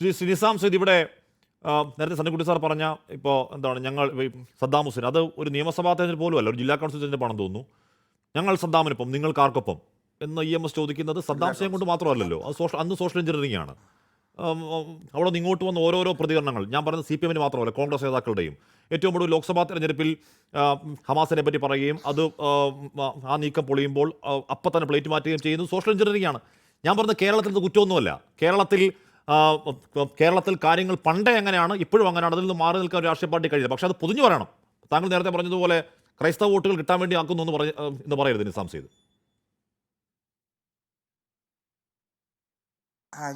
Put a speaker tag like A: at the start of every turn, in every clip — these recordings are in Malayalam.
A: ശ്രീ ശ്രീനിസാം സയ്യിദ് ഇവിടെ നേരത്തെ സണ്ണിക്കുട്ടി സാർ പറഞ്ഞ ഇപ്പോൾ എന്താണ് ഞങ്ങൾ സദ്ദാം ഹുസൈൻ അത് ഒരു നിയമസഭാ തെരഞ്ഞെടുപ്പ് പോലും അല്ല ഒരു ജില്ലാ കൗൺസിൽ തെരഞ്ഞെടുപ്പാണെന്ന് തോന്നുന്നു. ഞങ്ങൾ സദ്ദാമിനൊപ്പം നിങ്ങൾക്ക് ആർക്കൊപ്പം എന്ന് ഇ എം എസ് ചോദിക്കുന്നത് സദ്ദാം ഹുസൈൻ കൊണ്ട് മാത്രമല്ലല്ലോ അത് സോഷ്യൽ അന്ന് സോഷ്യൽ എഞ്ചിനീയറിംഗ് ആണ് അവിടെ നിന്ന് ഇങ്ങോട്ട് വന്ന ഓരോരോ പ്രതികരണങ്ങൾ ഞാൻ പറയുന്നത് സി പി എമ്മിന് മാത്രമല്ല കോൺഗ്രസ് നേതാക്കളുടെയും ഏറ്റവും കൂടുതൽ ലോക്സഭാ തെരഞ്ഞെടുപ്പിൽ ഹമാസിനെ പറ്റി പറയുകയും അത് ആ, നീക്കം പൊളിയുമ്പോൾ അപ്പം തന്നെ പ്ലേറ്റ് മാറ്റുകയും ചെയ്യുന്നത് സോഷ്യൽ എഞ്ചിനീയറിംഗ് ആണ് ഞാൻ പറഞ്ഞത് കേരളത്തിൽ കുറ്റമൊന്നുമല്ല. കേരളത്തിൽ കേരളത്തിൽ കാര്യങ്ങൾ പണ്ടേ എങ്ങനെയാണ് ഇപ്പോഴും അങ്ങനെയാണ്. അതിൽ നിന്ന് മാറി നിൽക്കാൻ രാഷ്ട്രീയ പാർട്ടി കഴിയില്ല. പക്ഷേ അത് പൊതിഞ്ഞു പറയണം. താങ്കൾ നേരത്തെ പറഞ്ഞതുപോലെ ക്രൈസ്തവ വോട്ടുകൾ കിട്ടാൻ വേണ്ടി ആക്കുന്നു എന്ന് പറഞ്ഞ എന്ന് പറയരുത് നിസാം
B: സെയ്ത്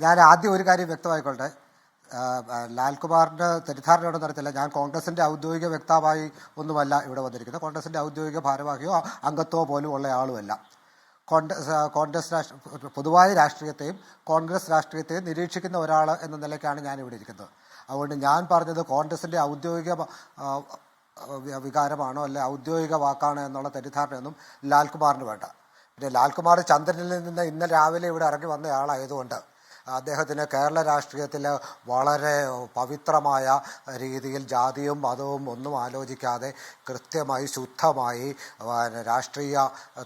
B: ഞാൻ ആദ്യം ഒരു കാര്യം വ്യക്തമായിക്കോട്ടെ. ലാൽകുമാറിന്റെ തെറ്റിദ്ധാരണയോടെ നടത്തില്ല ഞാൻ കോൺഗ്രസിന്റെ ഔദ്യോഗിക വ്യക്താവായി ഒന്നുമല്ല ഇവിടെ വന്നിരിക്കുന്നത്. കോൺഗ്രസിന്റെ ഔദ്യോഗിക ഭാരവാഹിയോ അംഗത്വമോ പോലും ഉള്ള ആളുമല്ല. കോൺഗ്രസ് കോൺഗ്രസ് രാഷ്ട്ര പൊതുവായ രാഷ്ട്രീയത്തെയും കോൺഗ്രസ് രാഷ്ട്രീയത്തെയും നിരീക്ഷിക്കുന്ന ഒരാൾ എന്ന നിലയ്ക്കാണ് ഞാൻ ഇവിടെ ഇരിക്കുന്നത്. അതുകൊണ്ട് ഞാൻ പറഞ്ഞത് കോൺഗ്രസിന്റെ ഔദ്യോഗിക വികാരമാണോ അല്ലെ ഔദ്യോഗിക വാക്കാണോ എന്നുള്ള തെറ്റിദ്ധാരണയൊന്നും ലാൽകുമാറിന് വേണ്ട. പിന്നെ ലാൽകുമാർ ചന്ദ്രനിൽ നിന്ന് ഇന്നലെ രാവിലെ ഇവിടെ ഇറങ്ങി വന്നയാളായതുകൊണ്ട് അദ്ദേഹത്തിന് കേരള രാഷ്ട്രീയത്തിൽ വളരെ പവിത്രമായ രീതിയിൽ ജാതിയും മതവും ഒന്നും ആലോചിക്കാതെ കൃത്യമായി ശുദ്ധമായി രാഷ്ട്രീയ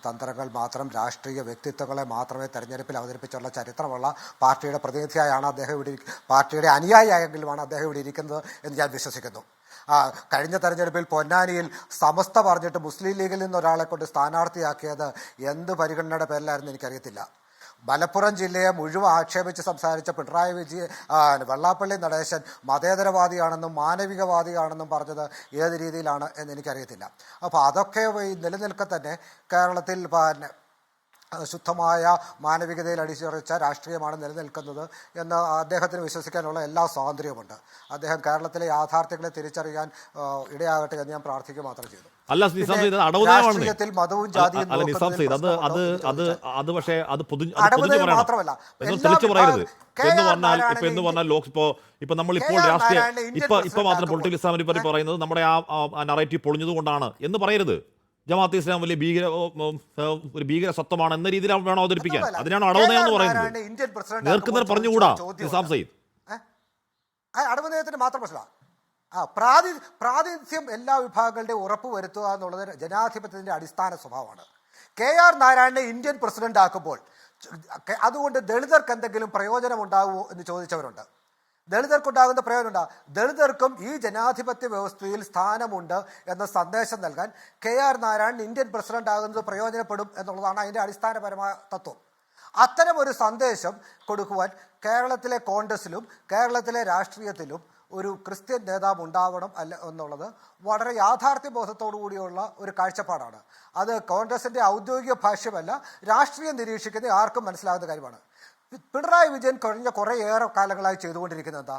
B: തന്ത്രങ്ങൾ മാത്രം രാഷ്ട്രീയ വ്യക്തിത്വങ്ങളെ മാത്രമേ തെരഞ്ഞെടുപ്പിൽ അവതരിപ്പിച്ചുള്ള ചരിത്രമുള്ള പാർട്ടിയുടെ പ്രതിനിധിയായാണ് അദ്ദേഹം ഇവിടെ പാർട്ടിയുടെ അനുയായിയായെങ്കിലുമാണ് അദ്ദേഹം ഇവിടെ ഇരിക്കുന്നത് എന്ന് ഞാൻ വിശ്വസിക്കുന്നു. കഴിഞ്ഞ തെരഞ്ഞെടുപ്പിൽ പൊന്നാനിയിൽ സമസ്ത പറഞ്ഞിട്ട് മുസ്ലിം ലീഗിൽ നിന്ന് ഒരാളെ കൊണ്ട് സ്ഥാനാർത്ഥിയാക്കിയത് എന്ത് പരിഗണനയുടെ പേരിലായിരുന്നു എനിക്കറിയത്തില്ല. മലപ്പുറം ജില്ലയെ മുഴുവൻ ആക്ഷേപിച്ച് സംസാരിച്ച പിണറായി വിജയൻ വെള്ളാപ്പള്ളി നടേശൻ മതേതരവാദിയാണെന്നും മാനവികവാദിയാണെന്നും പറഞ്ഞത് ഏത് രീതിയിലാണ് എന്ന് എനിക്കറിയത്തില്ല. അപ്പോൾ അതൊക്കെ നിലനിൽക്കെ തന്നെ കേരളത്തിൽ പിന്നെ ശുദ്ധമായ മാനവികതയിൽ അടിച്ചുറച്ച രാഷ്ട്രീയമാണ് നിലനിൽക്കുന്നത് എന്ന് അദ്ദേഹത്തിന് വിശ്വസിക്കാനുള്ള എല്ലാ സ്വാതന്ത്ര്യവുമുണ്ട്. അദ്ദേഹം കേരളത്തിലെ യാഥാർത്ഥ്യങ്ങളെ തിരിച്ചറിയാൻ ഇടയാകട്ടെ എന്ന് ഞാൻ പ്രാർത്ഥിക്കുക മാത്രം ചെയ്തു.
A: അല്ല നിസാം
B: സയ്യിദ് മതവും ജാതിയും
A: അല്ല നിസാം സയ്യിദ് അത് അത് അത് അത് പക്ഷേ അത് പൊതു പൊതിഞ്ഞു പറയണം. എന്ന് തെളിച്ചു പറയരുത്. എന്ന് പറഞ്ഞാൽ ഇപ്പൊ എന്ന് പറഞ്ഞാൽ ലോക് ഇപ്പോ ഇപ്പൊ നമ്മൾ ഇപ്പോൾ രാഷ്ട്രീയ ഇപ്പൊ ഇപ്പൊ മാത്രം പൊളിറ്റിക്കൽ ഇസ്ലാമിനെ പറ്റി പറയുന്നത് നമ്മുടെ ആ നറേറ്റീവ് പൊളിഞ്ഞത് കൊണ്ടാണ് എന്ന് പറയരുത്. ജമാഅത്ത് ഇസ്ലാം വലിയ ഭീകര ഒരു ഭീകര സത്വമാണ് എന്ന രീതിയിൽ വേണം അവതരിപ്പിക്കാൻ. അതിനാണ് അടവുനയം എന്ന് പറയുന്നത്.
B: നേർക്കുന്നവർ
A: നേർക്കുനേർ പറഞ്ഞുകൂടാ നിസാം സയ്യിദ്
B: അടവുനയത്തിന് മാത്രം പ്രശ്നമാണ് ആ പ്രാതി പ്രാതിനിധ്യം എല്ലാ വിഭാഗങ്ങളുടെയും ഉറപ്പ് വരുത്തുക എന്നുള്ളത് ജനാധിപത്യത്തിന്റെ അടിസ്ഥാന സ്വഭാവമാണ്. കെ ആർ നാരായണനെ ഇന്ത്യൻ പ്രസിഡന്റ് ആക്കുമ്പോൾ അതുകൊണ്ട് ദളിതർക്ക് എന്തെങ്കിലും പ്രയോജനം ഉണ്ടാകുമോ എന്ന് ചോദിച്ചവരുണ്ട്. ദളിതർക്കുണ്ടാകുന്ന പ്രയോജനം ഉണ്ടാകും ദളിതർക്കും ഈ ജനാധിപത്യ വ്യവസ്ഥയിൽ സ്ഥാനമുണ്ട് എന്ന സന്ദേശം നൽകാൻ K R Narayanan Indian president ആകുന്നത് പ്രയോജനപ്പെടും എന്നുള്ളതാണ് അതിന്റെ അടിസ്ഥാനപരമായ തത്വം. അത്തരം ഒരു സന്ദേശം കൊടുക്കുവാൻ കേരളത്തിലെ കോൺഗ്രസിലും കേരളത്തിലെ രാഷ്ട്രീയത്തിലും ഒരു ക്രിസ്ത്യൻ നേതാവ് ഉണ്ടാവണം അല്ല എന്നുള്ളത് വളരെ യാഥാർത്ഥ്യ ബോധത്തോടു കൂടിയുള്ള ഒരു കാഴ്ചപ്പാടാണ്. അത് കോൺഗ്രസിന്റെ ഔദ്യോഗിക ഭാഷ്യമല്ല രാഷ്ട്രീയം നിരീക്ഷിക്കുന്ന ആർക്കും മനസ്സിലാകുന്ന കാര്യമാണ്. പിണറായി വിജയൻ കഴിഞ്ഞ കുറേയേറെ കാലങ്ങളായി ചെയ്തുകൊണ്ടിരിക്കുന്നത് എന്താ?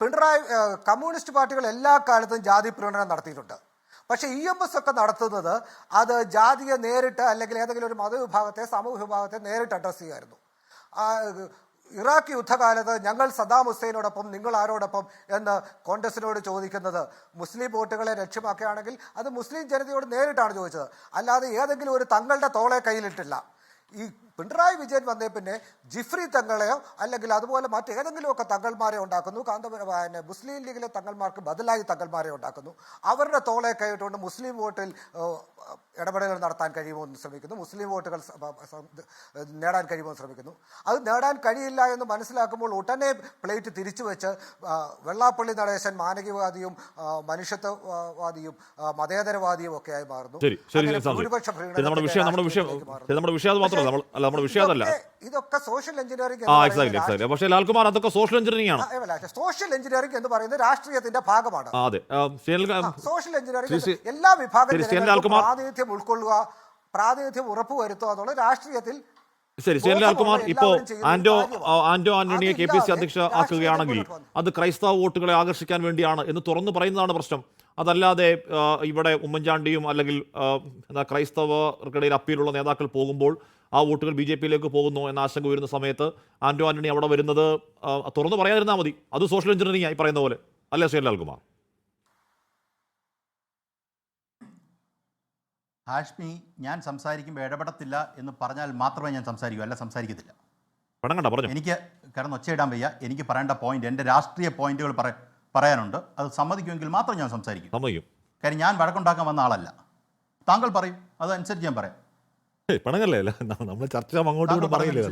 B: പിണറായി കമ്മ്യൂണിസ്റ്റ് പാർട്ടികൾ എല്ലാ കാലത്തും ജാതി പ്രകടനം നടത്തിയിട്ടുണ്ട്. പക്ഷേ ഇ എം എസ് ഒക്കെ നടത്തുന്നത് അത് ജാതിയെ നേരിട്ട് അല്ലെങ്കിൽ ഏതെങ്കിലും ഒരു മതവിഭാഗത്തെ സമൂഹ വിഭാഗത്തെ നേരിട്ട് അഡ്രസ്സ് ചെയ്യുമായിരുന്നു ഇറാഖ് യുദ്ധകാലത്ത് ഞങ്ങൾ സദാം ഹുസൈനോടൊപ്പം നിങ്ങൾ ആരോടൊപ്പം എന്ന് കോൺഗ്രസിനോട് ചോദിക്കുന്നത്. മുസ്ലിം വോട്ടുകളെ ലക്ഷ്യമാക്കുകയാണെങ്കിൽ അത് മുസ്ലിം ജനതയോട് നേരിട്ടാണ് ചോദിച്ചത്. അല്ലാതെ ഏതെങ്കിലും ഒരു തങ്ങളുടെ തോളെ കയ്യിലിട്ടില്ല. ഈ പിണറായി വിജയൻ വന്നേ പിന്നെ ജിഫ്രി തങ്ങളെയോ അല്ലെങ്കിൽ അതുപോലെ മറ്റേതെങ്കിലുമൊക്കെ തങ്ങൾമാരെ ഉണ്ടാക്കുന്നു. കാന്ത പിന്നെ മുസ്ലിം ലീഗിലെ തങ്ങൾമാർക്ക് ബദലായി തങ്ങൾമാരെ ഉണ്ടാക്കുന്നു. അവരുടെ തോളെ കൈയിട്ടുകൊണ്ട് മുസ്ലിം വോട്ടിൽ ഇടപെടലുകൾ നടത്താൻ കഴിയുമോ എന്ന് ശ്രമിക്കുന്നു. മുസ്ലിം വോട്ടുകൾ നേടാൻ കഴിയുമോ എന്ന് ശ്രമിക്കുന്നു. അത് നേടാൻ കഴിയില്ല എന്ന് മനസ്സിലാക്കുമ്പോൾ ഉടനെ പ്ലേറ്റ് തിരിച്ചു വെച്ച് വെള്ളാപ്പള്ളി നടേശൻ മാനവികവാദിയും മനുഷ്യത്വവാദിയും മതേതരവാദിയും ഒക്കെ ആയി മാറുന്നു. ഭൂരിപക്ഷ
A: നമ്മുടെ വിഷയം അത് മാത്രമല്ല. അല്ല നമ്മുടെ വിഷയം അതല്ല.
B: ഇതൊക്കെ- സോഷ്യൽ എഞ്ചിനീയറിംഗ്
A: ആ പക്ഷേ ലാൽകുമാർ അതൊക്കെ സോഷ്യൽ എഞ്ചിനീയറിംഗ് ആണ്.
B: സോഷ്യൽ എഞ്ചിനീയറിംഗ് എന്ന് പറയുന്നത് രാഷ്ട്രീയത്തിന്റെ ഭാഗമാണ്.
A: അതെ.
B: സോഷ്യൽ എഞ്ചിനീയറിംഗ് എല്ലാ വിഭാഗം
A: ശരി, ശ്രീ
B: ജനങ്ങൾക്കും
A: ലാൽകുമാർ.
B: പ്രാതിനിധ്യം ഉൾക്കൊള്ളുക പ്രാതിനിധ്യം ഉറപ്പുവരുത്തുക എന്നുള്ളത് രാഷ്ട്രീയത്തിൽ
A: ശരി സി എൻ ലാൽകുമാർ ഇപ്പോ ആന്റോ ആന്റോ ആന്റണിയെ കെ പി സി അധ്യക്ഷ ആക്കുകയാണെങ്കിൽ അത് ക്രൈസ്തവ വോട്ടുകളെ ആകർഷിക്കാൻ വേണ്ടിയാണ് എന്ന് തുറന്നു പറയുന്നതാണ് പ്രശ്നം. അതല്ലാതെ ഇവിടെ ഉമ്മൻചാണ്ടിയും അല്ലെങ്കിൽ ക്രൈസ്തവർക്കിടയിൽ അപ്പീലുള്ള നേതാക്കൾ പോകുമ്പോൾ ആ വോട്ടുകൾ ബി ജെ പിയിലേക്ക് പോകുന്നു എന്ന ആശങ്ക ഉയരുന്ന സമയത്ത് ആന്റോ ആന്റണി അവിടെ വരുന്നത് തുറന്നു പറയാതിരുന്നാൽ മതി. അത് സോഷ്യൽ എഞ്ചിനീയറിംഗ് ആയി പറയുന്ന പോലെ. അല്ലേ ശ്രീ ലാൽകുമാർ
C: ഹാഷ്മി ഞാൻ സംസാരിക്കുമ്പോൾ ഇടപെടത്തില്ല എന്ന് പറഞ്ഞാൽ മാത്രമേ ഞാൻ സംസാരിക്കൂ അല്ല സംസാരിക്കത്തില്ല. എനിക്ക് കാരണം ഒച്ചയിടാൻ വയ്യ. എനിക്ക് പറയേണ്ട പോയിന്റ് എന്റെ രാഷ്ട്രീയ പോയിന്റുകൾ പറയാനുണ്ട്. അത് സമ്മതിക്കുമെങ്കിൽ മാത്രം ഞാൻ സംസാരിക്കും. കാര്യം ഞാൻ വഴക്കുണ്ടാക്കാൻ വന്ന ആളല്ല. താങ്കൾ പറയും അതനുസരിച്ച് ഞാൻ പറയാം.
A: പിണങ്ങല്ലേ? നമ്മൾ ചർച്ച അങ്ങോട്ട് പറയില്ലേ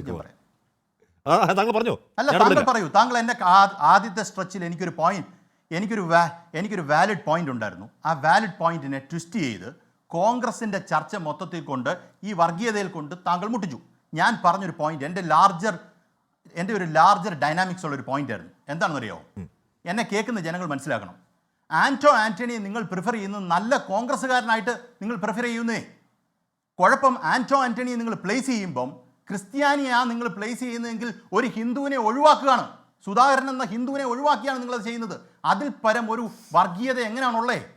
A: താങ്കൾ പറഞ്ഞു.
C: അല്ല താങ്കൾ. പറയൂ. താങ്കൾ എന്റെ ആ- ആദ്യത്തെ സ്ട്രെച്ചിൽ എനിക്കൊരു പോയിന്റ് എനിക്കൊരു വാ എനിക്കൊരു വാലിഡ് പോയിന്റ് ഉണ്ടായിരുന്നു. ആ വാലിഡ് പോയിന്റിനെ ട്വിസ്റ്റ് ചെയ്ത് കോൺഗ്രസിന്റെ ചർച്ച മൊത്തത്തിൽ കൊണ്ട് ഈ വർഗീയതയിൽ കൊണ്ട് താങ്കൾ മുട്ടിച്ചു. ഞാൻ പറഞ്ഞൊരു പോയിന്റ് എന്റെ ലാർജർ എന്റെ ഒരു ലാർജർ ഡൈനാമിക്സ് ഉള്ള ഒരു പോയിന്റ് ആയിരുന്നു. എന്താണെന്ന് അറിയാമോ എന്നെ കേൾക്കുന്ന ജനങ്ങൾ മനസ്സിലാക്കണം. ആന്റോ ആന്റണിയെ നിങ്ങൾ പ്രിഫർ ചെയ്യുന്നത് നല്ല കോൺഗ്രസ്സുകാരനായിട്ട് നിങ്ങൾ പ്രിഫർ ചെയ്യുന്നേ. കുഴപ്പം ആന്റോ ആന്റണിയെ നിങ്ങൾ പ്ലേസ് ചെയ്യുമ്പം ക്രിസ്ത്യാനിയാണ് നിങ്ങൾ പ്ലേസ് ചെയ്യുന്നതെങ്കിൽ ഒരു ഹിന്ദുവിനെ ഒഴിവാക്കുകയാണ്. സുധാകരൻ എന്ന ഹിന്ദുവിനെ ഒഴിവാക്കിയാണ് നിങ്ങളത് ചെയ്യുന്നത്. അതിൽ പരം ഒരു വർഗീയത എങ്ങനെയാണുള്ളേ?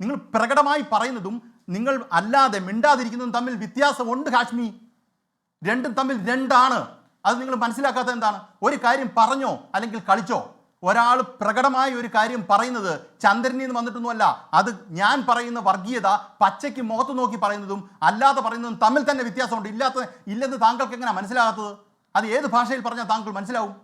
C: നിങ്ങൾ പ്രകടമായി പറയുന്നതും നിങ്ങൾ അല്ലാതെ മിണ്ടാതിരിക്കുന്നതും തമ്മിൽ വ്യത്യാസമുണ്ട് കാശ്മി രണ്ടും തമ്മിൽ രണ്ടാണ്. അത് നിങ്ങൾ മനസ്സിലാക്കാത്ത എന്താണ്? ഒരു കാര്യം പറഞ്ഞോ അല്ലെങ്കിൽ കളിച്ചോ? ഒരാൾ പ്രകടമായ ഒരു കാര്യം പറയുന്നത് ചന്ദ്രനിൽ നിന്ന് വന്നിട്ടൊന്നുമല്ല. അത് ഞാൻ പറയുന്ന വർഗീയത പച്ചയ്ക്ക് മുഖത്ത് നോക്കി പറയുന്നതും അല്ലാതെ പറയുന്നതും തമ്മിൽ തന്നെ വ്യത്യാസമുണ്ട്. ഇല്ലാത്ത ഇല്ലെന്ന് താങ്കൾക്ക് എങ്ങനെ മനസ്സിലാകാത്തത്? അത് ഏത് ഭാഷയിൽ പറഞ്ഞാൽ താങ്കൾ മനസ്സിലാവും?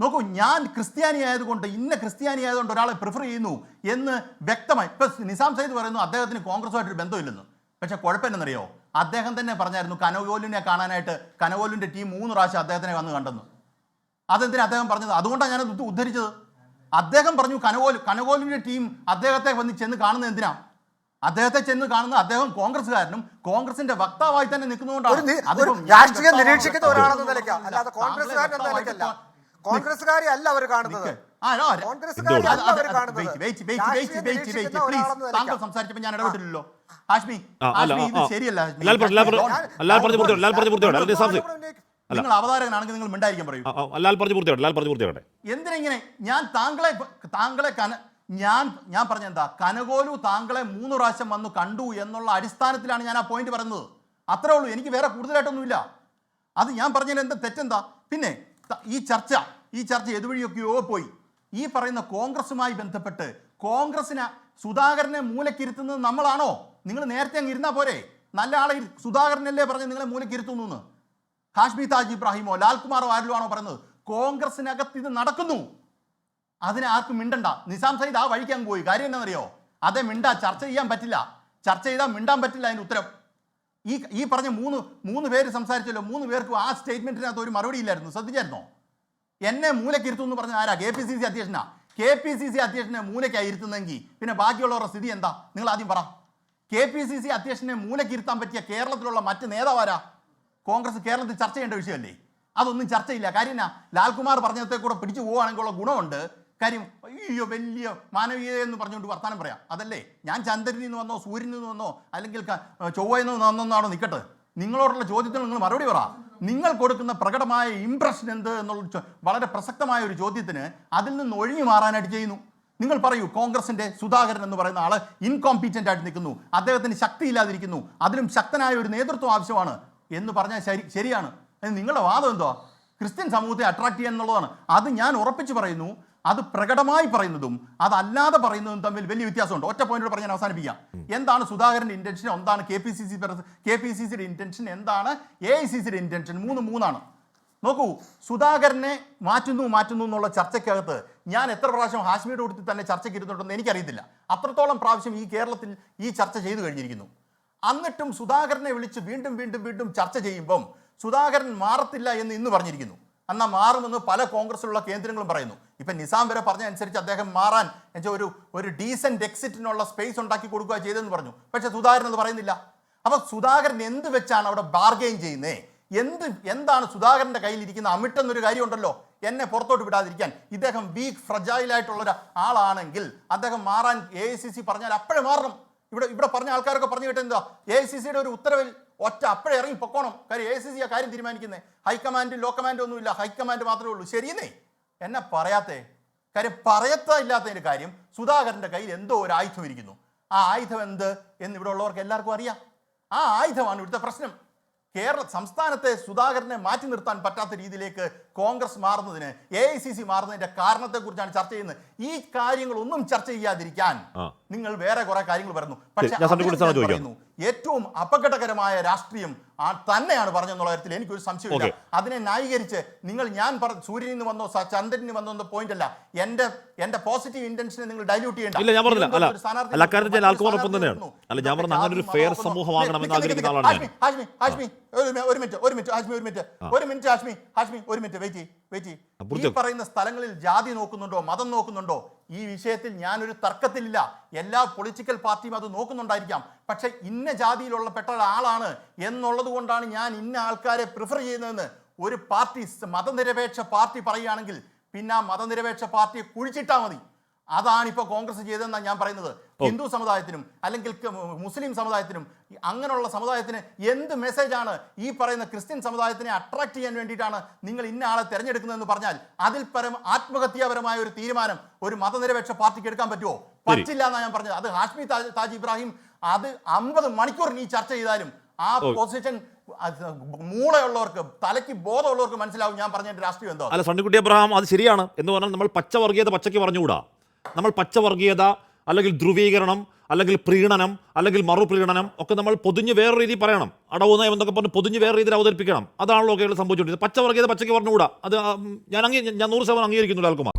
C: നോക്കൂ ഞാൻ ക്രിസ്ത്യാനി ആയതുകൊണ്ട് ഇന്ന ക്രിസ്ത്യാനി ആയതുകൊണ്ട് ഒരാളെ പ്രിഫർ ചെയ്യുന്നു എന്ന് വ്യക്തമായി ഇപ്പൊ നിസാം സയ്യിദ് പറയുന്നു അദ്ദേഹത്തിന് കോൺഗ്രസുമായിട്ടൊരു ബന്ധമില്ലെന്ന്. പക്ഷെ കുഴപ്പമെന്നറിയോ അദ്ദേഹം തന്നെ പറഞ്ഞായിരുന്നു കനകോലിനെ കാണാനായിട്ട് കനകോലിന്റെ ടീം മൂന്ന് പ്രാവശ്യം അദ്ദേഹത്തിനെ വന്ന് കണ്ടെന്ന്. അതെന്തിനാ അദ്ദേഹം പറഞ്ഞത്? അതുകൊണ്ടാണ് ഞാൻ ഉദ്ധരിച്ചത്. അദ്ദേഹം പറഞ്ഞു കനകോൽ കനകോലിന്റെ ടീം അദ്ദേഹത്തെ വന്ന് ചെന്ന് കാണുന്നത് എന്തിനാ? അദ്ദേഹത്തെ ചെന്ന് കാണുന്ന അദ്ദേഹം കോൺഗ്രസ്സുകാരനും കോൺഗ്രസിന്റെ വക്താവായി തന്നെ നിൽക്കുന്നതുകൊണ്ടാണ്.
B: രാഷ്ട്രീയം നിരീക്ഷിക്കുന്ന ഒരാളെന്ന നിലയ്ക്ക് അല്ലാതെ കോൺഗ്രസ്സുകാരൻ എന്ന നിലയ്ക്കല്ല. കോൺഗ്രസ്സുകാരെ അല്ല അവർ കാണുന്നത്.
C: താങ്കൾ ഞാൻ ഇടപെട്ടില്ലല്ലോ. ഹാഷ്മി ഹാഷ്മി ഇത്. ശരിയല്ല ഹാഷ്മി. നിങ്ങൾ അവതാരകനാണെങ്കിൽ നിങ്ങൾ മിണ്ടായിരിക്കാൻ പറയൂ.
A: ലാൽ പറഞ്ഞു പൂർത്തിയാവട്ടെ ലാൽ പറഞ്ഞു പൂർത്തിയാവട്ടെ.
C: എന്തിനെങ്ങനെ? ഞാൻ താങ്കളെ താങ്കളെ കന ഞാൻ ഞാൻ പറഞ്ഞ എന്താ? കനകോലു താങ്കളെ മൂന്ന് പ്രാവശ്യം വന്നു കണ്ടു എന്നുള്ള അടിസ്ഥാനത്തിലാണ് ഞാൻ ആ പോയിന്റ് പറയുന്നത് അത്രേ ഉള്ളൂ. എനിക്ക് വേറെ കൂടുതലായിട്ടൊന്നുമില്ല. അത് ഞാൻ പറഞ്ഞതിൽ എന്താ തെറ്റെന്താ? പിന്നെ ഈ ചർച്ച ഈ ചർച്ച എതുവഴിയൊക്കെയോ പോയി. ഈ പറയുന്ന കോൺഗ്രസുമായി ബന്ധപ്പെട്ട് കോൺഗ്രസിന് സുധാകരനെ മൂലക്കിരുത്തുന്നത് നമ്മളാണോ? നിങ്ങൾ നേരത്തെ അങ്ങ് ഇരുന്നാ പോരെ. നല്ല ആളെ സുധാകരനല്ലേ പറഞ്ഞ് നിങ്ങളെ മൂലക്കിരുത്തുന്നു എന്ന്. ഹാഷ്മി താജ് ഇബ്രാഹിമോ ലാൽകുമാറോ ആരിലോ ആണോ പറയുന്നത്? കോൺഗ്രസിനകത്ത് ഇത് നടക്കുന്നു. അതിനെ ആർക്കും മിണ്ടണ്ട. നിസാം സയ്യിദ് ആ വഴിക്ക് അങ്ങ് പോയി. കാര്യം എന്താണെന്നറിയോ? അതേ മിണ്ട ചർച്ച ചെയ്യാൻ പറ്റില്ല. ചർച്ച ചെയ്താൽ മിണ്ടാൻ പറ്റില്ല അതിന് ഉത്തരം. ഈ ഈ പറഞ്ഞ മൂന്ന് മൂന്ന് പേര് സംസാരിച്ചല്ലോ. മൂന്ന് പേർക്കും ആ സ്റ്റേറ്റ്മെന്റിനകത്ത് ഒരു മറുപടി ഇല്ലായിരുന്നു. ശ്രദ്ധിച്ചായിരുന്നോ? എന്നെ മൂലക്കിരുത്തും എന്ന് പറഞ്ഞ ആരാ? കെ പി സി സി അധ്യക്ഷനാ. കെ പി സി സി അധ്യക്ഷനെ മൂലയ്ക്കായി ഇരുത്തുന്നെങ്കിൽ പിന്നെ ബാക്കിയുള്ളവരുടെ സ്ഥിതി എന്താ? നിങ്ങൾ ആദ്യം പറ. കെ പി സി സി അധ്യക്ഷനെ മൂലക്കിരുത്താൻ പറ്റിയ കേരളത്തിലുള്ള മറ്റ് നേതാവാരാ? കോൺഗ്രസ് കേരളത്തിൽ ചർച്ച ചെയ്യേണ്ട വിഷയമല്ലേ? അതൊന്നും ചർച്ചയില്ല. കാര്യം ലാൽകുമാർ പറഞ്ഞത്തെ കൂടെ പിടിച്ചു പോവുകയാണെങ്കിൽ ഉള്ള ഗുണമുണ്ട്. കാര്യം അയ്യോ വലിയ മാനവീയത എന്ന് പറഞ്ഞുകൊണ്ട് വർത്താനം പറയാം. അതല്ലേ? ഞാൻ ചന്ദ്രനിൽ നിന്ന് വന്നോ സൂര്യനിൽ നിന്ന് വന്നോ അല്ലെങ്കിൽ ചൊവ്വയിൽ നിന്ന് വന്നോന്നാണോ നിൽക്കട്ടെ നിങ്ങളോടുള്ള ചോദ്യത്തിന് നിങ്ങൾ മറുപടി പറ. നിങ്ങൾ കൊടുക്കുന്ന പ്രകടമായ ഇംപ്രഷൻ എന്ത് എന്നുള്ള വളരെ പ്രസക്തമായ ഒരു ചോദ്യത്തിന് അതിൽ നിന്ന് ഒഴിഞ്ഞു മാറാനായിട്ട് ചെയ്യുന്നു. നിങ്ങൾ പറയൂ കോൺഗ്രസിന്റെ സുധാകരൻ എന്ന് പറയുന്ന ആൾ ഇൻകോമ്പീറ്റന്റ് ആയിട്ട് നിൽക്കുന്നു. അദ്ദേഹത്തിന് ശക്തിയില്ലാതിരിക്കുന്നു. അതിലും ശക്തനായ ഒരു നേതൃത്വം ആവശ്യമാണ്. എന്ന് പറഞ്ഞാൽ ശരി ശരിയാണ്. നിങ്ങളുടെ വാദം എന്തോ ക്രിസ്ത്യൻ സമൂഹത്തെ അട്രാക്ട് ചെയ്യുക എന്നുള്ളതാണ്. അത് ഞാൻ ഉറപ്പിച്ച് പറയുന്നു അത് പ്രകടമായി പറയുന്നതും അതല്ലാതെ പറയുന്നതും തമ്മിൽ വലിയ വ്യത്യാസമുണ്ട്. ഒറ്റ പോയിന്റ് പറഞ്ഞ് ഞാൻ അവസാനിപ്പിക്കാം. എന്താണ് സുധാകരന്റെ ഇന്റൻഷൻ എന്താണ് K P C C K P C സിയുടെ ഇന്റൻഷൻ എന്താണ് എ ഐ സി സിയുടെ ഇന്റൻഷൻ മൂന്ന് മൂന്നാണ്. നോക്കൂ സുധാകരനെ മാറ്റുന്നു മാറ്റുന്നു എന്നുള്ള ചർച്ചയ്ക്കകത്ത് ഞാൻ എത്ര പ്രാവശ്യം ഹാഷ്മിയുടെ കൂട്ടത്തിൽ തന്നെ ചർച്ചയ്ക്ക് ഇരുന്നിട്ടുണ്ടെന്ന് എനിക്കറിയത്തില്ല. അത്രത്തോളം പ്രാവശ്യം ഈ കേരളത്തിൽ ഈ ചർച്ച ചെയ്തു കഴിഞ്ഞിരിക്കുന്നു. എന്നിട്ടും സുധാകരനെ വിളിച്ച് വീണ്ടും വീണ്ടും വീണ്ടും ചർച്ച ചെയ്യുമ്പം സുധാകരൻ മാറത്തില്ല എന്ന് ഇന്ന് പറഞ്ഞിരിക്കുന്നു. എന്നാൽ മാറുമെന്ന് പല കോൺഗ്രസിലുള്ള കേന്ദ്രങ്ങളും പറയുന്നു. ഇപ്പം നിസാം വരെ പറഞ്ഞ അനുസരിച്ച് അദ്ദേഹം മാറാൻ എന്നുവെച്ചാൽ ഒരു ഒരു ഡീസന്റ് എക്സിറ്റിനുള്ള സ്പേസ് ഉണ്ടാക്കി കൊടുക്കുക ചെയ്തെന്ന് പറഞ്ഞു. പക്ഷെ സുധാകരൻ അത് പറയുന്നില്ല. അപ്പൊ സുധാകരൻ എന്ത് വെച്ചാണ് അവിടെ ബാർഗെയിൻ ചെയ്യുന്നത് എന്ത് എന്താണ് സുധാകരന്റെ കയ്യിലിരിക്കുന്ന അമിട്ടെന്നൊരു കാര്യമുണ്ടല്ലോ. എന്നെ പുറത്തോട്ട് വിടാതിരിക്കാൻ. ഇദ്ദേഹം വീക്ക് ഒരു ആളാണെങ്കിൽ അദ്ദേഹം മാറാൻ എ ഐ സി സി പറഞ്ഞാൽ അപ്പോഴേ മാറണം. ഇവിടെ ഇവിടെ പറഞ്ഞ ആൾക്കാരൊക്കെ പറഞ്ഞു കേട്ടത് എ ഐ സി സിയുടെ ഒരു ഉത്തരവിൽ ഒറ്റ അപ്പോഴേ ഇറങ്ങി പൊക്കോണം. കാര്യം എ സി സി ആ കാര്യം തീരുമാനിക്കുന്നത് ഹൈക്കമാൻഡ് ലോ കമാൻഡ് ഒന്നുമില്ല. ഹൈക്കമാൻഡ് മാത്രമേ ഉള്ളൂ. ശരിയെന്നേ? എന്നെ പറയാത്തേ? കാര്യം പറയത്ത ഇല്ലാത്തതിന്റെ കാര്യം സുധാകരന്റെ കയ്യിൽ എന്തോ ഒരു ആയുധം ഇരിക്കുന്നു. ആ ആയുധം എന്ത്? എന്ന് ഇവിടെ ഉള്ളവർക്ക് എല്ലാവർക്കും അറിയാം. ആ ആയുധമാണ് ഇവിടുത്തെ പ്രശ്നം. കേരള സംസ്ഥാനത്തെ സുധാകരനെ മാറ്റി നിർത്താൻ പറ്റാത്ത രീതിയിലേക്ക് കോൺഗ്രസ് മാറുന്നതിന് എ ഐ സി സി മാറുന്നതിന്റെ കാരണത്തെക്കുറിച്ചാണ് ചർച്ച ചെയ്യുന്നത്. ഈ കാര്യങ്ങളൊന്നും ചർച്ച ചെയ്യാതിരിക്കാൻ നിങ്ങൾ വേറെ കുറെ കാര്യങ്ങൾ പറയുന്നു പക്ഷേ ഏറ്റവും അപകടകരമായ രാഷ്ട്രീയം ആ തന്നെയാണ് പറഞ്ഞെന്നുള്ള കാര്യത്തിൽ എനിക്കൊരു സംശയമില്ല
A: ഇല്ല
C: അതിനെ ന്യായീകരിച്ച് നിങ്ങൾ ഞാൻ പറഞ്ഞ സൂര്യനിൽ നിന്ന് വന്നോ ചന്ദ്രനിൽ വന്നോ എന്ന പോയിന്റ് അല്ല. എന്റെ എന്റെ പോസിറ്റീവ് ഇന്റൻഷനെ നിങ്ങൾ ഡൈല്യൂട്ട് ചെയ്യണ്ട.
A: ഇല്ല, ഞാൻ പറഞ്ഞില്ല. അല്ല, അല്ല, അക്കാര്യത്തിൽ തന്നെയാണ്. അല്ല, ഞാൻ പറഞ്ഞത് അങ്ങനെ ഒരു
C: ഫെയർ
A: സമൂഹമാകണമെന്ന് ആഗ്രഹിക്കുന്ന ആളാണ്.
C: ഹാഷ്മി, ഹാഷ്മി, ഹാഷ്മി, ഒരു മിനിറ്റ് ഒരു മിനിറ്റ് ഹാഷ്മി ഒരു മിനിറ്റ്. ഒരു മിനിറ്റ് ഹാഷ്മി ഹാഷ്മി ഒരു മിനിറ്റ് വെയിറ്റ് വെയിറ്റ് ഈ പറയുന്ന സ്ഥലങ്ങളിൽ ജാതി നോക്കുന്നുണ്ടോ മതം നോക്കുന്നുണ്ടോ ഈ വിഷയത്തിൽ ഞാനൊരു തർക്കത്തിലില്ല. എല്ലാ പൊളിറ്റിക്കൽ പാർട്ടിയും അത് നോക്കുന്നുണ്ടായിരിക്കാം. പക്ഷെ ഇന്ന ജാതിയിലുള്ള പെട്ട ആളാണ് എന്നുള്ളത് കൊണ്ടാണ് ഞാൻ ഇന്ന ആൾക്കാരെ പ്രിഫർ ചെയ്യുന്നതെന്ന് ഒരു പാർട്ടി മതനിരപേക്ഷ പാർട്ടി പറയുകയാണെങ്കിൽ പിന്നെ ആ മതനിരപേക്ഷ പാർട്ടിയെ കുഴിച്ചിട്ടാൽ മതി. അതാണ് ഇപ്പോൾ കോൺഗ്രസ് ചെയ്തതെന്നാണ് ഞാൻ പറയുന്നത്. ഹിന്ദു സമുദായത്തിനും അല്ലെങ്കിൽ മുസ്ലിം സമുദായത്തിനും അങ്ങനെയുള്ള സമുദായത്തിന് എന്ത് മെസ്സേജാണ് ഈ പറയുന്ന ക്രിസ്ത്യൻ സമുദായത്തിനെ അട്രാക്ട് ചെയ്യാൻ വേണ്ടിയിട്ടാണ് നിങ്ങൾ ഇന്ന ആളെ തിരഞ്ഞെടുക്കുന്നതെന്ന് പറഞ്ഞാൽ അതിൽ പരം ആത്മഹത്യാപരമായ ഒരു തീരുമാനം ഒരു മതനിരപേക്ഷ പാർട്ടിക്ക് എടുക്കാൻ പറ്റുമോ പറ്റില്ല എന്നാണ് ഞാൻ പറഞ്ഞത്. അത് ഹാഷ്മി താജ് താജ് ഇബ്രാഹിം അത് അമ്പത് മണിക്കൂർ നീ ചർച്ച ചെയ്താലും ആ പൊസിഷൻ മൂളയുള്ളവർക്ക് തലയ്ക്ക് ബോധമുള്ളവർക്ക് മനസ്സിലാവും ഞാൻ പറഞ്ഞ രാഷ്ട്രീയം എന്തോ.
A: അല്ല സണ്ണിക്കുട്ടി അബ്രഹാം അത് ശരിയാണ് എന്ന് പറഞ്ഞാൽ നമ്മൾ പച്ചവർഗീയത പച്ചയ്ക്ക് പറഞ്ഞുകൂടാ. നമ്മൾ പച്ചവർഗീയത അല്ലെങ്കിൽ ധ്രുവീകരണം അല്ലെങ്കിൽ പ്രീണനം അല്ലെങ്കിൽ മറുപ്രീണനം ഒക്കെ നമ്മൾ പൊതിഞ്ഞ് വേറെ രീതിയിൽ പറയണം. അടവ് നയം എന്നൊക്കെ പറഞ്ഞ് പൊതിഞ്ഞ് വേറെ രീതിയിൽ അവതരിപ്പിക്കണം. അതാണല്ലോ കേരളം സംഭവിച്ചുകൊണ്ടിരുന്നത്. പച്ചവർഗീയത പച്ചയ്ക്ക് പറഞ്ഞുകൂടാ. അത് ഞാൻ അംഗീ ഞാൻ നൂറ് ശതമാനം അംഗീകരിക്കുന്നു ലാൽകുമാർ.